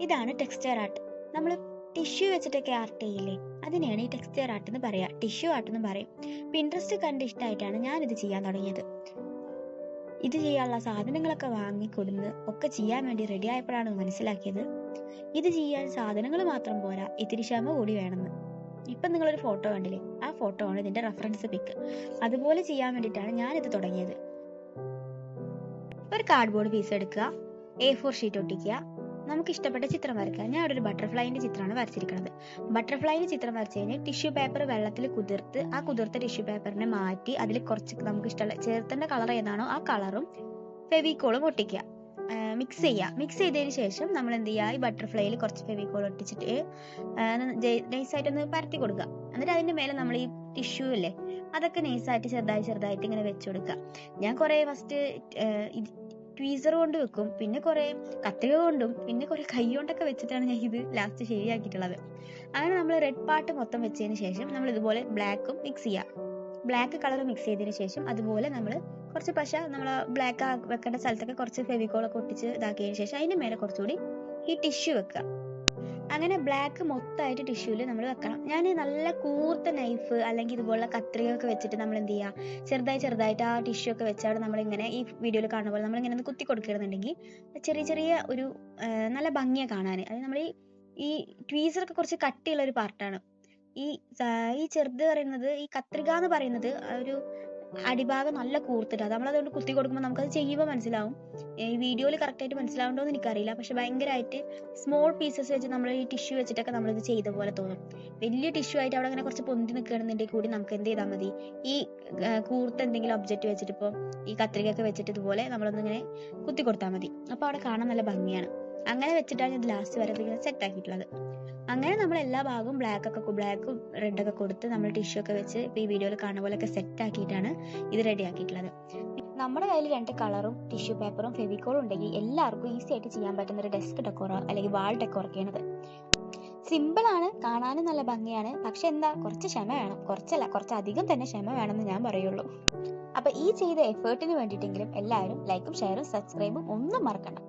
ഇതാണ് texture art നമ്മൾ tissue വെച്ചിട്ടൊക്കെ ആർട്ട് ചെയ്യില്ലേ? അതിനെയാണ് ഈ ടെക്സ്ചർ ആർട്ട് എന്ന് പറയുക ടിഷ്യൂ ആർട്ട് എന്ന് പറയും. പിൻട്രസ്റ്റ് കണ്ട് ഇഷ്ടമായിട്ടാണ് ഞാനിത് ചെയ്യാൻ തുടങ്ങിയത്. ഇത് ചെയ്യാനുള്ള സാധനങ്ങളൊക്കെ വാങ്ങിക്കൊടുന്ന് ഒക്കെ ചെയ്യാൻ വേണ്ടി റെഡി ആയപ്പോഴാണ് മനസ്സിലാക്കിയത്. ഇത് ചെയ്യാൻ സാധനങ്ങൾ മാത്രം പോരാ. ഇത്തിരി ക്ഷമ കൂടി വേണമെന്ന്. ഇപ്പം നിങ്ങളൊരു ഫോട്ടോ കണ്ടില്ലേ? ആ ഫോട്ടോ ആണ് ഇതിന്റെ റെഫറൻസ് പിക്ക് അതുപോലെ ചെയ്യാൻ വേണ്ടിയിട്ടാണ് ഞാനിത് തുടങ്ങിയത്. ഒരു കാർഡ്ബോർഡ് പീസ് എടുക്കുക. എ ഫോർ ഷീറ്റ് ഒട്ടിക്കുക. നമുക്ക് ഇഷ്ടപ്പെട്ട ചിത്രം വരയ്ക്കുക ഞാൻ അവിടെ ഒരു ബട്ടർഫ്ലൈന്റെ ചിത്രമാണ് വരച്ചിരിക്കുന്നത്. ബട്ടർഫ്ലൈന്റെ ചിത്രം വരച്ചു കഴിഞ്ഞാൽ ടിഷ്യൂ പേപ്പർ വെള്ളത്തിൽ കുതിർത്ത് ആ കുതിർത്ത ടിഷ്യൂ പേപ്പറിനെ മാറ്റി അതിൽ കുറച്ച് നമുക്ക് ഇഷ്ടമുള്ള ചേർത്തേണ്ട കളർ ഏതാണോ ആ കളറും ഫെവിക്കോളും ഒട്ടിക്കുക. മിക്സ് ചെയ്യുക. മിക്സ് ചെയ്തതിന് ശേഷം നമ്മൾ എന്ത് ചെയ്യുക? ഈ ബട്ടർഫ്ലൈയിൽ കുറച്ച് ഫെവിക്കോൾ ഒട്ടിച്ചിട്ട് നൈസായിട്ടൊന്ന് പരത്തി കൊടുക്കുക. എന്നിട്ട് അതിന്റെ മേലെ നമ്മൾ ഈ ടിഷ്യൂ അല്ലേ അതൊക്കെ നൈസായിട്ട് ചെറുതായി ചെറുതായിട്ട് ഇങ്ങനെ വെച്ചു കൊടുക്കുക. ഞാൻ കുറേ ഫസ്റ്റ് ട്വീസർ കൊണ്ട് വെക്കും. പിന്നെ കുറെ കത്രിക കൊണ്ടും പിന്നെ കുറെ കൈ കൊണ്ടൊക്കെ വെച്ചിട്ടാണ് ഞാൻ ഇത് ലാസ്റ്റ് ശരിയാക്കിയിട്ടുള്ളത്. അങ്ങനെ നമ്മൾ റെഡ് പാർട്ട് മൊത്തം വെച്ചതിന് ശേഷം നമ്മൾ ഇതുപോലെ ബ്ലാക്കും മിക്സ് ചെയ്യുക ബ്ലാക്ക് കളർ മിക്സ് ചെയ്തതിന് ശേഷം അതുപോലെ നമ്മൾ കുറച്ച് പശ നമ്മൾ ബ്ലാക്ക് വെക്കേണ്ട സ്ഥലത്തൊക്കെ കുറച്ച് ഫെവിക്കോളൊക്കെ ഒട്ടിച്ച് ഇതാക്കിയതിന് ശേഷം അതിന്റെ മേലെ കുറച്ചുകൂടി ഈ ടിഷ്യൂ വെക്കുക. അങ്ങനെ ബ്ലാക്ക് മൊത്തമായിട്ട് ടിഷ്യൂൽ നമ്മൾ വെക്കണം. ഞാൻ നല്ല കൂർത്ത നൈഫ് അല്ലെങ്കിൽ ഇതുപോലുള്ള കത്രികയൊക്കെ വെച്ചിട്ട് നമ്മൾ എന്ത് ചെയ്യുക ചെറുതായി ചെറുതായിട്ട് ആ ടിഷ്യൂ ഒക്കെ വെച്ചാണ് നമ്മൾ ഇങ്ങനെ ഈ വീഡിയോയിൽ കാണുന്ന പോലെ നമ്മൾ ഇങ്ങനെ ഒന്ന് കുത്തി കൊടുക്കണമെന്നുണ്ടെങ്കിൽ ചെറിയ ചെറിയ ഒരു നല്ല ഭംഗിയാണ് കാണാൻ അത് നമ്മൾ ഈ ഒക്കെ കുറച്ച് കട്ടിയുള്ള ഒരു പാർട്ടാണ് ഈ ഈ ചെറുത് പറയുന്നത് ഈ കത്രിക എന്ന് പറയുന്നത് ഒരു അടിഭാഗം നല്ല കൂർത്തിട്ട് നമ്മൾ അതുകൊണ്ട് കുത്തി കൊടുക്കുമ്പോൾ നമുക്കത് ചെയ്യുമ്പോൾ മനസ്സിലാവും. ഈ വീഡിയോയിൽ കറക്റ്റ് ആയിട്ട് മനസ്സിലാവുണ്ടോ എന്ന് എനിക്കറിയില്ല. പക്ഷെ ഭയങ്കരമായിട്ട് സ്മോൾ പീസസ് വെച്ച് നമ്മൾ ഈ ടിഷ്യൂ വെച്ചിട്ടൊക്കെ നമ്മളിത് ചെയ്ത പോലെ തോന്നും. വലിയ ടിഷ്യൂ ആയിട്ട് അവിടെ അങ്ങനെ കുറച്ച് പൊന്തി നിൽക്കണമെന്നുണ്ടെങ്കിൽ കൂടി നമുക്ക് എന്ത് ചെയ്താൽ മതി. ഈ കൂർത്ത എന്തെങ്കിലും ഒബ്ജക്റ്റ് വെച്ചിട്ട് ഇപ്പോൾ ഈ കത്രികയൊക്കെ വെച്ചിട്ട് ഇതുപോലെ നമ്മളൊന്നിങ്ങനെ കുത്തി കൊടുത്താൽ മതി. അപ്പോൾ അവിടെ കാണാൻ നല്ല ഭംഗിയാണ്. അങ്ങനെ വെച്ചിട്ടാണ് ഇത് ലാസ്റ്റ് വരെ ഇങ്ങനെ സെറ്റ് ആക്കിയിട്ടുള്ളത്. അങ്ങനെ നമ്മൾ എല്ലാ ഭാഗവും ബ്ലാക്ക് ഒക്കെ ബ്ലാക്കും റെഡ് ഒക്കെ കൊടുത്ത് നമ്മൾ ടിഷ്യൂ ഒക്കെ വെച്ച് ഇപ്പോൾ ഈ വീഡിയോയിൽ കാണുന്ന പോലെയൊക്കെ സെറ്റ് ആക്കിയിട്ടാണ് ഇത് റെഡി ആക്കിയിട്ടുള്ളത്. നമ്മുടെ കയ്യിൽ രണ്ട് കളറും ടിഷ്യൂ പേപ്പറും ഫെവിക്കോളും ഉണ്ടെങ്കിൽ എല്ലാവർക്കും ഈസി ആയിട്ട് ചെയ്യാൻ പറ്റുന്ന ഒരു ഡെസ്ക് ഡെക്കോറോ അല്ലെങ്കിൽ വാൾ ഡെക്കോറൊക്കെയാണിത് സിമ്പിൾ ആണ് കാണാനും നല്ല ഭംഗിയാണ്. പക്ഷെ എന്താ കുറച്ച് ക്ഷമ വേണം. കുറച്ചല്ല കുറച്ചധികം തന്നെ ക്ഷമ വേണമെന്ന് ഞാൻ പറയുള്ളൂ. അപ്പൊ ഈ ചെയ്ത എഫേർട്ടിന് വേണ്ടിയിട്ടെങ്കിലും എല്ലാവരും ലൈക്കും ഷെയറും സബ്സ്ക്രൈബും ഒന്നും മറക്കണ്ട.